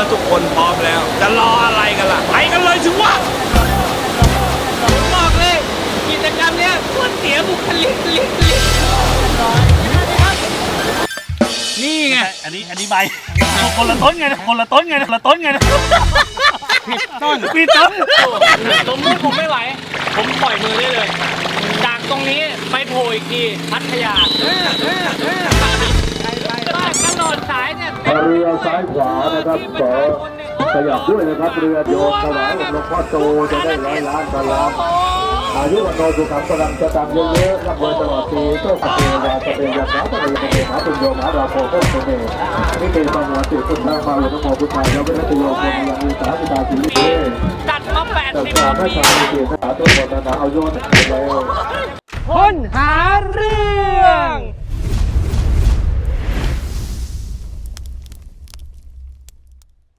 มื่อทุกคนพร้อมแล้ว จะรออะไรกันล่ะ ไปกันเลยสิวะผมบอกเลยกิจกรรมเนี้ยโคตรเสียบุคลิกลิกลิกนี่ไง อันนี้อันนี้ใบคนละต้นไงนะคนละต้นไงนะคนละต้นไงนะผิดต้นผิดต้นสมมติผมไม่ไหว ผมปล่อยมือได้เลย จากตรงนี้ไปโผล่อีกทีพัทยา เรือซ้ายขวานะครับขอขยับด้วยนะครับเรือโยนถวายองค์หลวงพ่อโตจะได้ร้อยล้านพันล้านอายุวันโนสุขังกำลังจะตามเยอะๆรับรวยตลอดปีโชคสเปรยาสเปรยาสาสเปรยาสเปรยาปุญโยมหาราโภโคสเปรยนี่เป็นสมุนติคุณทางมาอุตโมพุทธายแล้วเป็นนักโยมยังมีสาธิตาสีลิเกจัดมาแปดแต่สิบสามปีชายเกียรติสาธุบทนาเอาโยนไปแล้วคนหาเร